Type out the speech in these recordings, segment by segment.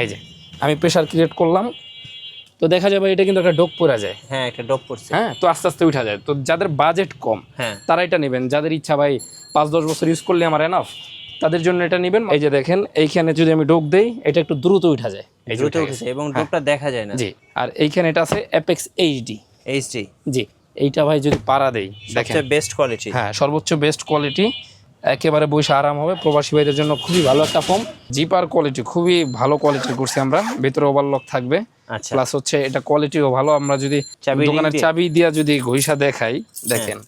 এই যে আমি প্রেশার ক্রিয়েট করলাম। তো দেখা যাবে এটা কিন্তু একটা ডোক পড়া যায়। হ্যাঁ একটা ডপ করছে হ্যাঁ তো আস্তে আস্তে উঠা যায়। তো যাদের বাজেট কম হ্যাঁ। তারা এটা নেবেন। যাদের ইচ্ছা ভাই পাঁচ দশ বছর ইউজ করলে আমার এনাফ তাদের জন্য এটা নেবেন। এই যে দেখেন এইখানে যদি আমি ডোক দেই এটা একটু দ্রুত উঠা যায়। এই দ্রুত উঠেছে এবং ডপটা দেখা যায় না। জি আর এইখানে এটা আছে অ্যাপেক্স এইচডি এইচডি জি এইটা ভাই যদি পাড়া দেই দেখেন। বেস্ট কোয়ালিটি হ্যাঁ সর্বোচ্চ বেস্ট কোয়ালিটি একেবারে বসে আরাম হবে। প্রবাসী ভাইদের জন্য খুবই ভালো একটা ফোন জিপার কোয়ালিটি খুবই ভালো কোয়ালিটি করছি আমরা। ভেতরে ওভারলক থাকবে। আচ্ছা। প্লাস হচ্ছে এটা কোয়ালিটিও ভালো। আমরা যদি চাবি দোকানের? চাবি দিয়া যদি ঘইসা দেখাই দেখেন।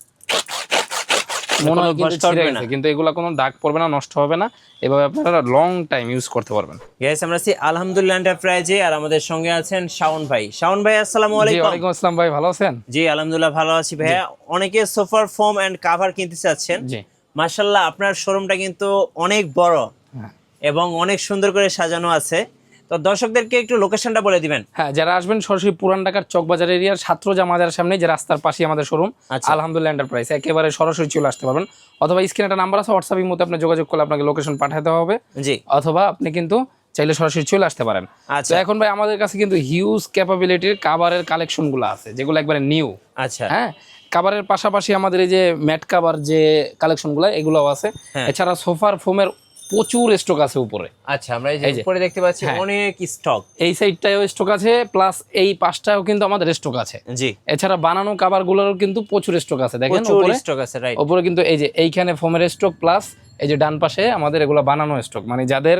মনে হয় কিন্তু ছিঁড়ে গেছে। কিন্তু এগুলা কোনো দাগ পড়বে না নষ্ট হবে না। এভাবে আপনারা লং টাইম ইউজ করতে পারবেন। গ্যাস আমরা আছি আলহামদুলিল্লাহ এন্টারপ্রাইজে আর আমাদের সঙ্গে আছেন শাওন ভাই। শাওন ভাই আসসালামু আলাইকুম। আসসালাম ভাই। ভালো আছেন? জি আলহামদুলিল্লাহ ভালো আছি ভাইয়া। অনেকে সোফার ফোম এন্ড কাভার কিনতে চাচ্ছেন। জি। মার্শাল্লাহ আপনার শোরুমটা কিন্তু অনেক বড় হ্যাঁ। এবং অনেক সুন্দর করে সাজানো আছে। তো দর্শকদেরকে একটু লোকেশনটা বলে দিবেন। হ্যাঁ যারা আসবেন সরাসরি পুরান ঢাকার চকবাজার এরিয়ার ছাত্র জামাজার সামনে যে রাস্তার পাশে আমাদের শোরুম আচ্ছা। আলহামদুলিল্লাহ এন্টারপ্রাইজ একেবারে সরাসরি চলে আসতে পারবেন। অথবা স্ক্রিনে একটা নাম্বার আছে হোয়াটসঅ্যাপের মধ্যে আপনি যোগাযোগ করলে আপনাকে লোকেশন পাঠাতে হবে। জি। অথবা আপনি কিন্তু চাইলে সরাসরি চলে আসতে পারেন। তো আচ্ছা এখন ভাই আমাদের কাছে কিন্তু হিউজ ক্যাপাবিলিটির কাভারের কালেকশনগুলো আছে যেগুলো একবারে নিউ আচ্ছা। হ্যাঁ কাভারের পাশাপাশি আমাদের এই যে ম্যাট কাভার যে কালেকশনগুলো এগুলোও আছে। হ্যাঁ। এছাড়া সোফার ফোমের প্রচুর স্টক আছে উপরে। আচ্ছা আমরা এই যে। উপরে দেখতে পাচ্ছি হ্যাঁ। অনেক স্টক এই সাইডটাও স্টক আছে প্লাস এই পাশটাও কিন্তু আমাদের স্টক আছে। জি। এছাড়া বানানো কাভারগুলোরও কিন্তু প্রচুর স্টক আছে দেখেন প্রচুর উপরে। স্টক আছে রাইট উপরে কিন্তু এই যে এইখানে ফোমের স্টক প্লাস এই যে ডান পাশে আমাদের এগুলো বানানো স্টক মানে যাদের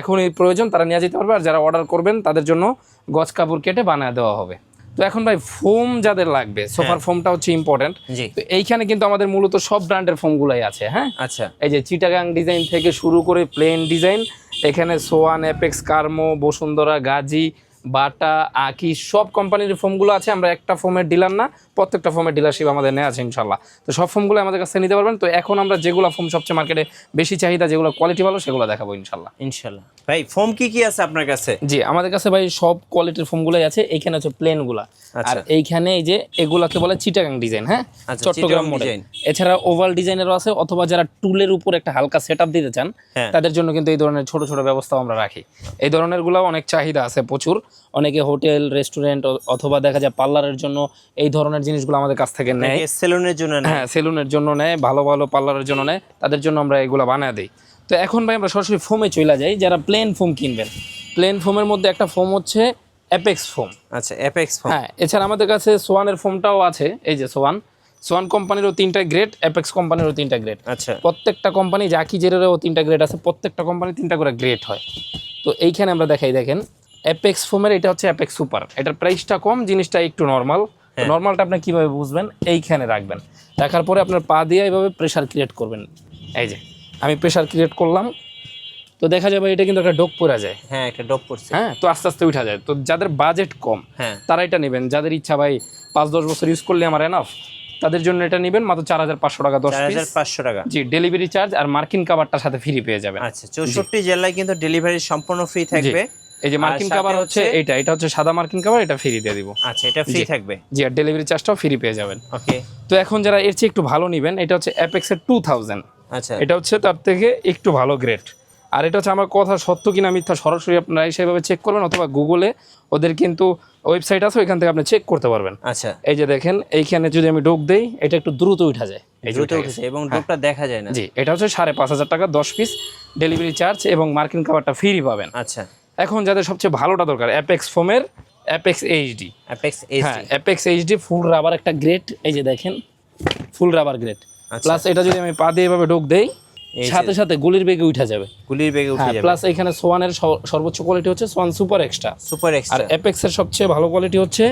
এখনই প্রয়োজন তারা নিয়ে যেতে পারবে আর যারা অর্ডার করবেন তাদের জন্য গজ কাপড় কেটে বানিয়ে দেওয়া হবে। তো এখন ভাই ফোম যাদের লাগবে সোফার ফোমটা হচ্ছে ইম্পর্টেন্ট তো এইখানে কিন্তু আমাদের মূলত সব ব্র্যান্ডের ফোমগুলাই আছে হ্যাঁ? আচ্ছা। এই যে চিটাগাং ডিজাইন থেকে শুরু করে প্লেন ডিজাইন এখানে সোয়ান অ্যাপেক্স কার্মো বসুন্ধরা গাজী বাটা আকি সব কোম্পানির ফোমগুলো আছে আমরা একটা ফোমের ডিলার না প্রত্যেকটা ফোমের ডিলারশিপ আমাদের নেওয়া আছে ইনশাল্লাহ। তো সব ফোমগুলো আমাদের কাছে নিতে পারবেন। তো এখন আমরা যেগুলো ফোম সবচেয়ে মার্কেটে বেশি চাহিদা যেগুলো কোয়ালিটি ভালো সেগুলো দেখাবো ইনশাল্লাহ। ইনশাল্লাহ। ভাই ফোম কি কি আছে আপনার কাছে? জি আমাদের কাছে ভাই সব কোয়ালিটির ফোমগুলোই আছে। এইখানে হচ্ছে প্লেনগুলা আর আচ্ছা। এইখানে এই যে এগুলাকে বলে চিটাগাং ডিজাইন হ্যাঁ? আচ্ছা, চট্টগ্রাম মডেল ডিজাইন। এছাড়া ওভাল ডিজাইনেরও আছে অথবা যারা টুলের উপর একটা হালকা সেট দিতে চান হ্যাঁ। তাদের জন্য কিন্তু এই ধরনের ছোট ছোট ব্যবস্থাও আমরা রাখি। এই ধরনেরগুলো অনেক চাহিদা আছে প্রচুর। অনেকে হোটেল রেস্টুরেন্ট অথবা দেখা যায় পার্লারের জন্য এই ধরনের জিনিসগুলো আমাদের কাছ থেকে নেয়। সেলুনের জন্য হ্যাঁ সেলুনের জন্য নেয় ভালো ভালো পার্লারের জন্য নেয় তাদের জন্য আমরা এগুলো বানিয়ে দিই। তো এখন ভাই আমরা সরাসরি ফোমে চলে যাই যারা প্লেন ফোম কিনবেন। প্লেন ফোমের মধ্যে একটা ফোম হচ্ছে অ্যাপেক্স ফোম আচ্ছা অ্যাপেক্স ফোম হ্যাঁ এছাড়া আমাদের কাছে সোয়ানের ফোমটাও আছে এই যে সোয়ান। সোয়ান কোম্পানিরও তিনটা গ্রেড অ্যাপেক্স কোম্পানিরও তিনটা গ্রেড আচ্ছা। প্রত্যেকটা কোম্পানি জাকি জেরেরও তিনটা গ্রেড আছে প্রত্যেকটা কোম্পানি তিনটা করে গ্রেড হয়। তো এইখানে আমরা দেখাই দেখেন। অ্যাপেক্স ফোমের এটা হচ্ছে অ্যাপেক্স সুপার এটার প্রাইসটা কম জিনিসটা একটু নর্মাল নর্মালটা আপনি কীভাবে বুঝবেন? এইখানে রাখবেন। রাখার পরে আপনার পা দিয়ে এইভাবে প্রেশার ক্রিয়েট করবেন। এই যে আমি প্রেশার ক্রিয়েট করলাম। তো দেখা যাবে এটা কিন্তু একটা ডোক পড়া যায়। হ্যাঁ একটা ডপ করছে হ্যাঁ তো আস্তে আস্তে উঠা যায়। তো যাদের বাজেট কম হ্যাঁ। তারা এটা নেবেন। যাদের ইচ্ছা ভাই পাঁচ দশ বছর ইউজ করলে আমার এনাফ তাদের জন্য এটা নেবেন মাত্র চার হাজার পাঁচশো টাকা দশ হাজার পাঁচশো টাকা। জি ডেলিভারি চার্জ আর মার্কিন কাভারটার সাথে ফ্রি পেয়ে যাবেন। আচ্ছা চৌষট্টি জেলায় কিন্তু ডেলিভারি সম্পূর্ণ ফ্রি থাকবে। এই যে মার্কিন কাভার হচ্ছে এটা এটা হচ্ছে সাদা মার্কিন কাভার এটা ফ্রি দিয়ে দিব। আচ্ছা এটা ফ্রি থাকবে? জি আর ডেলিভারি চার্জটাও ফ্রি পেয়ে যাবেন। ওকে তো এখন যারা এর চেয়ে একটু ভালো নেবেন এটা হচ্ছে অ্যাপেক্সের টু থাউজেন্ড আচ্ছা। এটা হচ্ছে তার থেকে একটু ভালো গ্রেড আর এটা হচ্ছে আমার কথা সত্য কিনা মিথ্যা সরাসরি আপনারা সেভাবে চেক করবেন অথবা গুগলে ওদের কিন্তু ওয়েবসাইট আছে ওইখান থেকে আপনি চেক করতে পারবেন। আচ্ছা। এই যে দেখেন এইখানে যদি আমি ডোক দেই এটা একটু দ্রুত উঠা যায়। দ্রুত উঠে উঠেছে এবং ডপটা দেখা যায় না। জি এটা হচ্ছে সাড়ে পাঁচ হাজার টাকা দশ পিস ডেলিভারি চার্জ এবং মার্কিন কাভারটা ফ্রি পাবেন। আচ্ছা। এখন যাদের সবচেয়ে ভালোটা দরকার অ্যাপেক্স ফোমের অ্যাপেক্স এইচডি অ্যাপেক্স হ্যাঁ অ্যাপেক্স এইচডি ফুল রাবার একটা গ্রেড এই যে দেখেন ফুল রাবার গ্রেড আচ্ছা। প্লাস এটা যদি আমি পা দিয়ে এভাবে ডোক দেই সাথে সাথে গুলির বেগে উঠে যাবে। গুলির বেগে উঠে হ্যাঁ যাবে। প্লাস এখানে সোয়ানের সর্বোচ্চ কোয়ালিটি হচ্ছে Swan super extra super extra আর এক্সট্রা অ্যাপেক্সের সবচেয়ে ভালো কোয়ালিটি হচ্ছে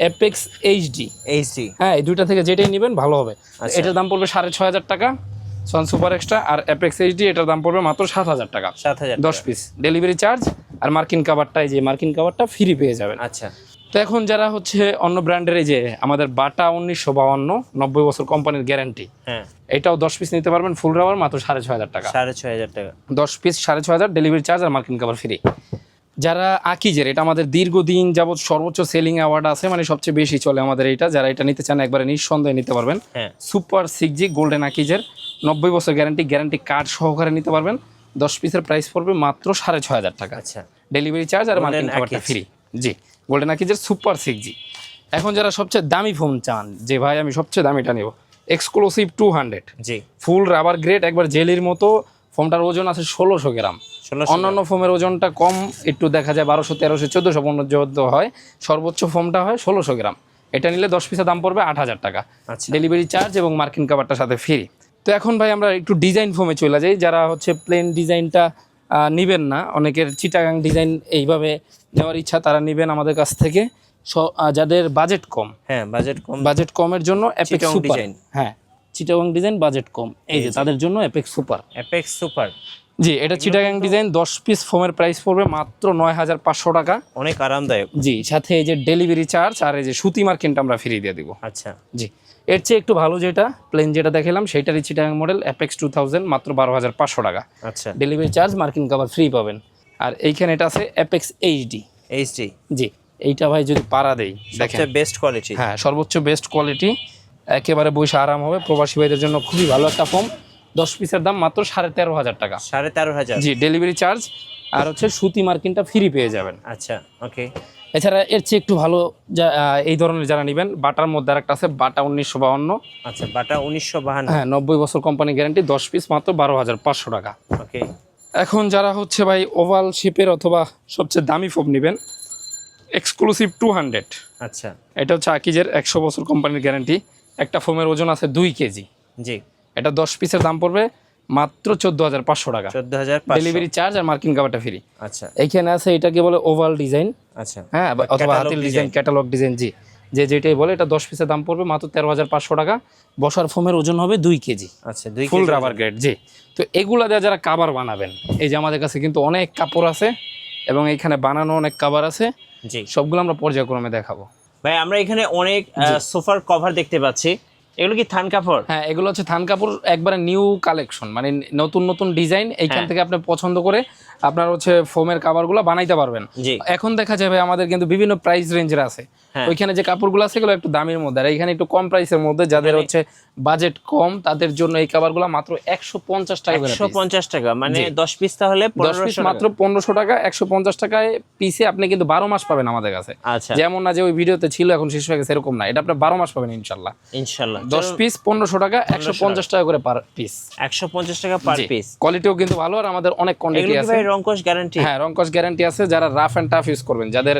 অ্যাপেক্স এইচডি এইচডি হ্যাঁ এই দুইটা থেকে যেটাই নেবেন ভালো হবে। আচ্ছা। এটার দাম পড়বে সাড়ে ছয় হাজার টাকা সোয়ান সুপার এক্সট্রা আর অ্যাপেক্স এইচডি এটার দাম পড়বে মাত্র সাত হাজার টাকা। সাত হাজার দশ পিস ডেলিভারি চার্জ আর মার্কিন কাভারটা এই যে মার্কিন কাভারটা ফ্রি পেয়ে যাবেন। আচ্ছা। তো এখন যারা হচ্ছে অন্য ব্র্যান্ডের এই যে আমাদের বাটা উনিশশো বাউান্ন নব্বই বছর কোম্পানির গ্যারান্টি হ্যাঁ। এটাও দশ পিস নিতে পারবেন ফুল রাবার মাত্র সাড়ে ছয় হাজার টাকা। সাড়ে ছয় হাজার টাকা। দশ পিস সাড়ে ছয় হাজার ডেলিভারি চার্জ আর মার্কিন কাভার ফ্রি যারা আকিজের এটা আমাদের দীর্ঘদিন যাবৎ সর্বোচ্চ সেলিং অ্যাওয়ার্ড আছে মানে সবচেয়ে বেশি চলে আমাদের এটা যারা এটা নিতে চান একবারে নিঃসন্দেহে নিতে পারবেন। হ্যাঁ। সুপার সিক্স জি গোল্ডেন আকিজের নব্বই বছর গ্যারান্টি গ্যারান্টি কার্ড সহকারে নিতে পারবেন। দশ পিসের প্রাইস পড়বে মাত্র সাড়ে ছয় হাজার টাকা। আচ্ছা। ডেলিভারি চার্জ আর Golden মার্কিং খাবারটা ফ্রি জি গোল্ডেন আকিজের সুপার সিক্স জি এখন যারা সবচেয়ে দামি ফোন চান যে ভাই আমি সবচেয়ে দামিটা নেব এক্সক্লুসিভ টু হান্ড্রেড জি। ফুল রাবার গ্রেড একবার জেলির মতো ফোমটার ওজন আছে ষোলোশো গ্রাম। অন্যান্য ফোমের ওজনটা কম একটু দেখা যায় বারোশো তেরোশো চোদ্দোশো পর্যন্ত হয় সর্বোচ্চ ফোমটা হয় ষোলোশো গ্রাম। এটা নিলে দশ পিসের দাম পড়বে আট হাজার টাকা। আচ্ছা। ডেলিভারি চার্জ এবং মার্কিন কাভারটার সাথে ফ্রি তো এখন ভাই আমরা একটু ডিজাইন ফোমে চলে যাই। যারা হচ্ছে প্লেন ডিজাইনটা নেবেন না অনেকের চিটাগাং ডিজাইন এইভাবে নেওয়ার ইচ্ছা তারা নেবেন আমাদের কাছ থেকে। যাদের বাজেট কম। হ্যাঁ বাজেট কম। বাজেট কমের জন্য অ্যাপেক্স সুপার ডিজাইন। হ্যাঁ চিটাগাং ডিজাইন বাজেট কম। এই যে তাদের জন্য Apex super Apex super G এটা চিটাগাং ডিজাইন দশ পিস ফোমের প্রাইস পড়বে মাত্র নয় হাজার পাঁচশো টাকা। অনেক আরামদায়ক। জি সাথে এই যে ডেলিভারি চার্জ আর এই যে সুতি মার্কিনটা আমরা ফ্রি দিয়ে দিব। আচ্ছা। জি। এর চেয়ে একটু ভালো যেটা প্লেন যেটা দেখালাম সেইটারই Chittagong model Apex two thousand মাত্র বারো হাজার পাঁচশো টাকা। আচ্ছা। Delivery charge marking cover free পাবেন। আর এইখানে এটা আছে অ্যাপেক্স এইচডি এইচডি জি এইটা ভাই যদি পাড়া দেই দেখেন। বেস্ট কোয়ালিটি হ্যাঁ সর্বোচ্চ বেস্ট কোয়ালিটি একেবারে বসে আরাম হবে। প্রবাসী ভাইদের জন্য খুবই ভালো একটা ফোন দশ পিসের দাম মাত্র সাড়ে তেরো হাজার টাকা। সাড়ে তেরো হাজার? জি ডেলিভারি চার্জ আর হচ্ছে সুতি মার্কিনটা ফ্রি পেয়ে যাবেন। আচ্ছা ওকে এছাড়া এর চেয়ে একটু ভালো যা এই ধরনের যারা নেবেন বাটার মধ্যে আরেকটা আছে বাটা উনিশশো বাহান্ন। আচ্ছা বাটা উনিশশো বাহান্ন। হ্যাঁ নব্বই বছর কোম্পানি গ্যারান্টি দশ পিস মাত্র বারো হাজার পাঁচশো টাকা। ওকে এখন যারা হচ্ছে ভাই ওভাল শেপের অথবা সবচেয়ে দামি ফোন নেবেন এক্সক্লুসিভ টু হান্ড্রেড আচ্ছা। এটা হচ্ছে আকিজের একশো বছর কোম্পানির গ্যারান্টি। একটা ফোমের ওজন আছে দুই কেজি। জি। এটা দশ পিসের দাম পড়বে মাত্র চোদ্দ হাজার পাঁচশো টাকা। চোদ্দ হাজার ডেলিভারি চার্জ আর মার্কিং কাভারটা ফ্রি আচ্ছা। এইখানে আছে এটাকে বলে ওভাল ডিজাইন আচ্ছা। হ্যাঁ অথবা হাতিল ডিজাইন ক্যাটালগ ডিজাইন জি। যে যেটাই বলে এটা দশ পিসের দাম পড়বে মাত্র তেরো হাজার পাঁচশো টাকা। বসার ফোমের ওজন হবে দুই কেজি। আচ্ছা দুই ফুল রাবার গ্রেড জি। তো এগুলা দিয়ে যারা কাবার বানাবেন এই যে আমাদের কাছে কিন্তু অনেক কাপড় আছে এবং এখানে বানানো অনেক কাবার আছে জি। সবগুলো আমরা পর্যায়ক্রমে দেখাবো। ভাই আমরা এখানে অনেক সোফার কভার দেখতে পাচ্ছি। এগুলো কি থান কাপড় হ্যাঁ এগুলো হচ্ছে থান কাপড় একবারে নিউ কালেকশন মানে নতুন নতুন ডিজাইন এইখান হ্যাঁ। থেকে আপনি পছন্দ করে আপনার হচ্ছে ফোমের কাভারগুলো বানাইতে পারবেন এখন দেখা যাবে আমাদের কিন্তু বিভিন্ন প্রাইস রেঞ্জের আছে। ওইখানে যে কাপড়গুলো আছে এগুলো একটু দামের মধ্যে। আর এখানে একটু কম প্রাইসের মধ্যে যাদের মানে হচ্ছে বাজেট কম তাদের জন্য এই কাভারগুলো মাত্র একশো পঞ্চাশ টাকা একশো। পঞ্চাশ টাকা মানে। দশ পিস তাহলে দশ পিস মাত্র পনেরোশো টাকা একশো পঞ্চাশ টাকায় পিসে আপনি কিন্তু বারো মাস পাবেন আমাদের কাছে। আচ্ছা। যেমন না যে ওই ভিডিওতে ছিল এখন শেষ হয়ে গেছে এরকম না। এটা আপনি বারো মাস পাবেন ইনশাল্লাহ। ইনশাল্লাহ। দশ পিস পনেরোশো টাকা একশো পঞ্চাশ টাকা করে পার পিস একশো পঞ্চাশ টাকা পার পিস কোয়ালিটিও কিন্তু ভালো আর আমাদের অনেক কোয়ান্টিটি আছে। ভাই রঙ্কশ গ্যারান্টি হ্যাঁ রঙ্কশ গ্যারান্টি আছে যারা রাফ অ্যান্ড টাফ ইউজ করবেন। যাদের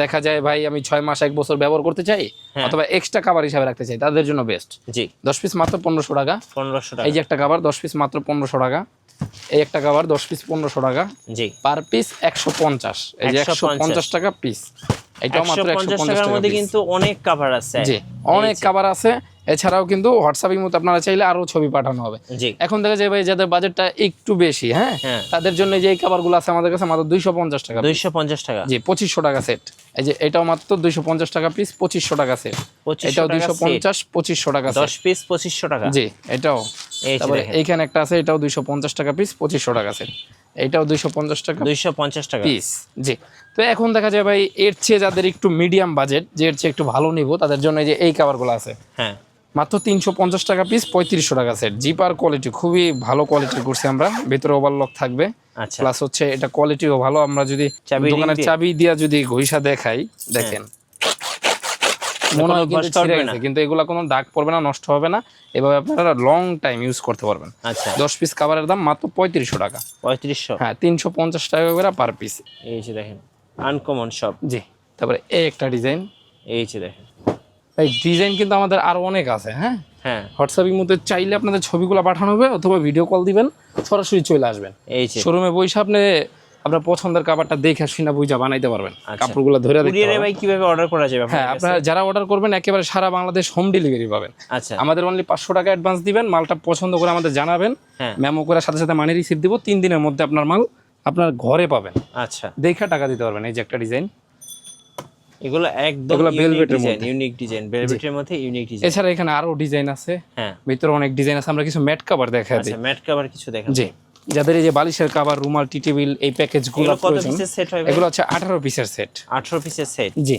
দেখা যায় ভাই আমি ছয় মাস এক বছর ব্যবহার করতে চাই হ্যাঁ। অথবা এক্সট্রা কাভার হিসাবে রাখতে চাই তাদের জন্য বেস্ট জি। দশ পিস মাত্র পনেরোশো টাকা। পনেরোশো টাকা। এই যে একটা কাভার দশ পিস মাত্র পনেরোশো টাকা। এই একটা কাভার দশ পিস পনেরোশো টাকা। জি। পার পিস একশো পঞ্চাশ। এই যে একশো 150 পঞ্চাশ। টাকা পিস এটাও মাত্র একশো পঞ্চাশ টাকার মধ্যে কিন্তু অনেক কাভার আছে। জি অনেক কাভার আছে। এছাড়াও কিন্তু হোয়াটসঅ্যাপের মতো আপনারা চাইলে আরও ছবি পাঠানো হবে। এখন দেখা যায় ভাই যাদের বাজেটটা একটু বেশি হ্যাঁ? হ্যাঁ। তাদের জন্য যে কাভারগুলো আছে আমাদের কাছে মাত্র দুইশো পঞ্চাশ টাকা দুইশো পঞ্চাশ টাকা। জি পঁচিশশো টাকা সেট এই যে এটাও মাত্র দুইশো পঞ্চাশ টাকা পিস পঁচিশশো টাকা সেট 2500 এটাও দুইশো। পঞ্চাশ পঁচিশশো টাকা দশ পিস পঁচিশশো টাকা। জি এটাও। তারপরে এইখানে একটা আছে এটাও দুইশো পঞ্চাশ টাকা পিস পঁচিশশো টাকা সেট এটাও দুইশো পঞ্চাশ টাকা দুইশো পঞ্চাশ টাকা। পিস জি। তো এখন দেখা যায় ভাই এর চেয়ে যাদের একটু মিডিয়াম বাজেট যে এর চেয়ে একটু ভালো নিব তাদের জন্য এই যে এই কাভারগুলো আছে। হ্যাঁ। মাত্র তিনশো পঞ্চাশ টাকা পিস পঁয়ত্রিশশো টাকা সেট জিপার কোয়ালিটি খুবই ভালো কোয়ালিটির করছি আমরা। ভেতরে ওভারলক থাকবে। আচ্ছা। প্লাস হচ্ছে এটা কোয়ালিটিও ভালো। আমরা যদি দোকানের চাবি দিয়া যদি ঘইসা দেখাই দেখেন। মনে হয় কিন্তু ঘষ ছিঁড়ে গেছে কিন্তু এগুলা কোনো দাগ পড়বে না নষ্ট হবে না। এভাবে আপনারা লং টাইম ইউজ করতে পারবেন। আচ্ছা। দশ পিস কাভারের দাম মাত্র পঁয়ত্রিশশো টাকা। পঁয়ত্রিশশো? হ্যাঁ তিনশো পঞ্চাশ টাকা করে পার পিস এই যে দেখেন আনকমন সব জি তারপরে এই একটা ডিজাইন এই যে দেখেন। এই ডিজাইন কিন্তু আমাদের আরও অনেক আছে হ্যাঁ? হ্যাঁ। হোয়াটসঅ্যাপের মধ্যে চাইলে আপনাদের ছবিগুলো পাঠানো হবে অথবা ভিডিও কল দিবেন সরাসরি চলে আসবেন। এই শোরুমে বসে আপনি আপনার পছন্দের কাপড়টা দেখে শুনে বুঝা বানাইতে পারবেন আচ্ছা। কাপড়গুলো ধরে কুরিয়ারে। ভাই কীভাবে অর্ডার করা যাবে হ্যাঁ আপনারা যারা অর্ডার করবেন একেবারে সারা বাংলাদেশ হোম ডেলিভারি পাবেন। আচ্ছা। আমাদের অনলি পাঁচশো টাকা অ্যাডভান্স দিবেন মালটা পছন্দ করে আমাদের জানাবেন হ্যাঁ। মেমো করে সাথে সাথে মানি রিসিভ দিব তিন দিনের মধ্যে আপনার মাল আপনার ঘরে পাবেন। আচ্ছা। দেখে টাকা দিতে পারবেন এই যে একটা ডিজাইন এগুলো একদম এগুলো ইউনিক ডিজাইন মধ্যে। ইউনিক ডিজাইন ভেলভেটের মধ্যে ইউনিক ডিজাইন এছাড়া এখানে আরও ডিজাইন আছে। হ্যাঁ। ভিতরে অনেক ডিজাইন আছে আমরা কিছু ম্যাট কাভার দেখা দিই। আচ্ছা ম্যাট কভার কিছু দেখেন জি। যাদের এই যে বালিশের কাভার রুমাল টি টেবিল এই প্যাকেজগুলো কত পিসের সেট হয় এগুলো হচ্ছে আঠারো পিসের সেট আঠারো পিসের সেট জি।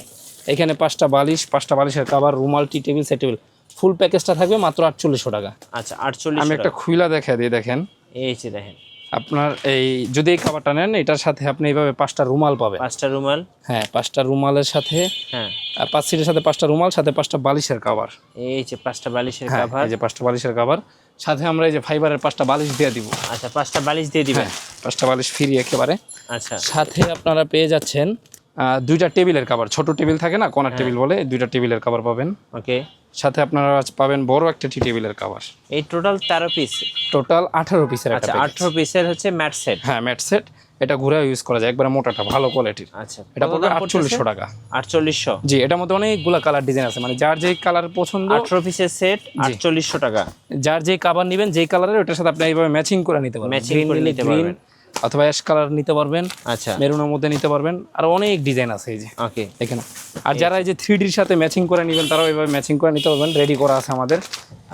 এখানে পাঁচটা বালিশ পাঁচটা বালিশের কাভার রুমাল tea table set table full প্যাকেজটা থাকবে মাত্র আটচল্লিশশো টাকা। আচ্ছা আটচল্লিশ আমি একটা খুইলা দেখা দিই দেখেন। এই যে দেখেন। আপনার এই যদি এই খাবারটা নেন এটার সাথে আপনি এইভাবে পাঁচটা রুমাল পাবেন। পাঁচটা রুমাল? হ্যাঁ পাঁচটা রুমালের সাথে হ্যাঁ। আর পাঁচ সিটের সাথে পাঁচটা রুমাল সাথে পাঁচটা বালিশের কাভার এই যে পাঁচটা বালিশের হ্যাঁ কাভার এই যে পাঁচটা বালিশের কাভার সাথে আমরা এই যে ফাইবারের পাঁচটা বালিশ দিয়ে দিব। আচ্ছা পাঁচটা বালিশ দিয়ে দিবেন? পাঁচটা বালিশ ফ্রি একেবারে। আচ্ছা। সাথে আপনারা পেয়ে যাচ্ছেন দুইটা টেবিলের কাভার ছোট টেবিল থাকে না কর্নার টেবিল বলে দুইটা টেবিলের কাভার পাবেন। ওকে। সাথে আপনারা পাবেন বড় একটা টি টেবিলের কাভার এই টোটাল তেরো পিস টোটাল আঠারো পিসের একটা আচ্ছা। আঠারো পিসের হচ্ছে ম্যাট সেট হ্যাঁ ম্যাট সেট এটা ঘুরে ইউজ করা যায় একবারে মোটাটা ভালো কোয়ালিটির আচ্ছা এটা পড়বে আটচল্লিশশো টাকা। আটচল্লিশশো। জি এটার মধ্যে অনেকগুলা কালার ডিজাইন আছে মানে যার যেই কালার পছন্দ আঠারো পিসের সেট আটচল্লিশশো টাকা। যার যেই কাভার নেবেন যেই কালারের ওটার সাথে আপনি এইভাবে ম্যাচিং করে নিতে পারবেন। ম্যাচিং করে নিতে পারবেন। অথবা অ্যাশ কালার নিতে পারবেন আচ্ছা। মেরুনের মধ্যে নিতে পারবেন। আর অনেক ডিজাইন আছে এই যে। ওকে এখানে আর যারা এই যে থ্রি ডির সাথে ম্যাচিং করে নেবেন তারাও এইভাবে ম্যাচিং করে নিতে পারবেন রেডি করা আছে আমাদের।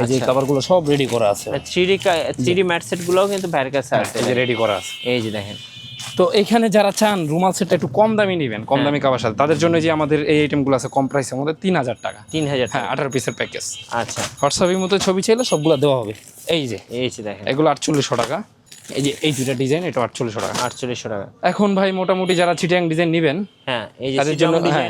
এই যে কাভারগুলো সব রেডি করা আছে। Three D three D mat set গুলোও কিন্তু ভাইয়ের কাছে আছে এই যে রেডি করা আছে। এই যে দেখেন। তো এখানে যারা চান রুমাল সেটটা একটু কম দামি নেবেন কম দামি কাভার সাথে। তাদের জন্য যে আমাদের এই আইটেমগুলো আছে কম প্রাইসের মধ্যে তিন হাজার টাকা। তিন হাজার হ্যাঁ আঠারো পিসের প্যাকেজ আচ্ছা। হোয়াটসঅ্যাপের মতো ছবি চাইলে সবগুলো দেওয়া হবে। এই যে। এই যে দেখেন। এগুলো আটচল্লিশশো টাকা। এই যে এই দুইটা ডিজাইন এটা আটচল্লিশশো টাকা। আটচল্লিশশো টাকা। এখন ভাই মোটামুটি যারা চিটিয়াং ডিজাইন নেবেন হ্যাঁ এই যে তাদের জন্য হ্যাঁ,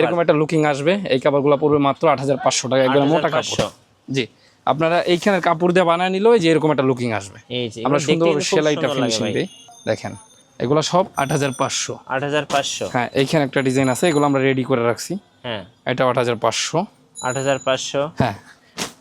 এরকম একটা লুকিং আসবে। এই কাপড়গুলো পড়বে মাত্র আট হাজার পাঁচশো টাকা একবার মোটা কাপড়। জি আপনারা এইখানের কাপড় দিয়ে বানায় এই যে এরকম একটা লুকিং আসবে। আমরা সুন্দরভাবে সেলাইটা ফিনিশিং দিই। দেখেন এগুলো সব আট হাজার পাঁচশো। আট হাজার পাঁচশো। হ্যাঁ এইখানে একটা ডিজাইন আছে এগুলো আমরা রেডি করে রাখছি। হ্যাঁ। এটা আট হাজার পাঁচশো। আট হাজার পাঁচশো। হ্যাঁ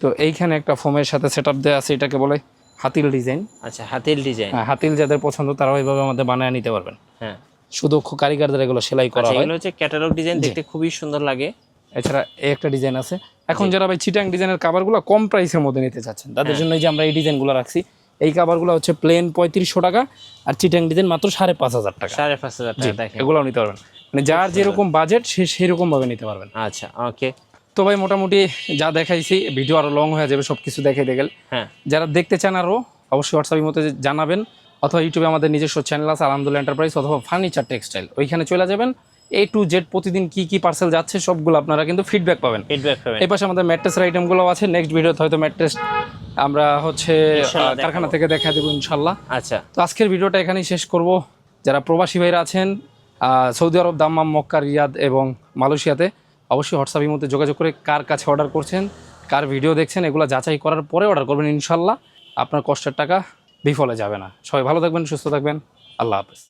তো এইখানে একটা ফোমের সাথে সেট আপ দেওয়া আছে এটাকে বলে হাতিল ডিজাইন। আচ্ছা হাতিল ডিজাইন। হ্যাঁ হাতিল যাদের পছন্দ তারাও এইভাবে আমাদের বানায় নিতে পারবেন। হ্যাঁ। সুদক্ষ কারিগরদের এগুলো সেলাই করা আচ্ছা হয়। এগুলো হচ্ছে ক্যাটালগ ডিজাইন দেখতে খুবই সুন্দর লাগে। এছাড়া এই একটা ডিজাইন আছে। এখন যারা ভাই চিটাং ডিজাইনের কাভারগুলো কম প্রাইসের মধ্যে নিতে চাচ্ছেন তাদের জন্য এই যে আমরা এই ডিজাইনগুলো রাখছি এই কাভারগুলো হচ্ছে প্লেন পঁয়ত্রিশশো টাকা আর চিটাং ডিজাইন মাত্র সাড়ে পাঁচ হাজার টাকা। সাড়ে পাঁচ হাজার টাকা এগুলোও নিতে পারবেন। মানে যার যেরকম বাজেট সে সেরকম ভাবে নিতে পারবেন। আচ্ছা ওকে তো ভাই মোটামুটি যা দেখাইছি ভিডিও আরও লং হয়ে যাবে সব কিছু দেখাইতে গেলে। হ্যাঁ। যারা দেখতে চান আরও অবশ্যই হোয়াটসঅ্যাপের মধ্যে জানাবেন অথবা ইউটিউবে আমাদের নিজস্ব চ্যানেল আছে আলহামদুলিল্লাহ এন্টারপ্রাইজ অথবা ফার্নিচার টেক্সটাইল ওইখানে চলে যাবেন এ টু জেড প্রতিদিন কি কি পার্সেল যাচ্ছে সবগুলো আপনারা কিন্তু ফিডব্যাক পাবেন। ফিডব্যাক পাবেন। এই পাশে আমাদের ম্যাট্রেসের আইটেমগুলো আছে নেক্সট ভিডিওতে হয়তো ম্যাট্রেস আমরা হচ্ছে কারখানা থেকে দেখা দেবো ইনশাল্লাহ। আচ্ছা। তো আজকের ভিডিওটা এখানেই শেষ করব। যারা প্রবাসী ভাইরা আছেন Saudi Arab Dammam Mecca Riyadh এবং মালয়েশিয়াতে অবশ্যই হোয়াটসঅ্যাপের মধ্যে যোগাযোগ করে কার কাছে অর্ডার করছেন, কার ভিডিও দেখছেন, এগুলো যাচাই করার পরে অর্ডার করবেন ইনশাল্লাহ। আপনার কষ্টের টাকা বিফলে যাবে না। সবাই ভালো থাকবেন, সুস্থ থাকবেন। আল্লাহ হাফেজ।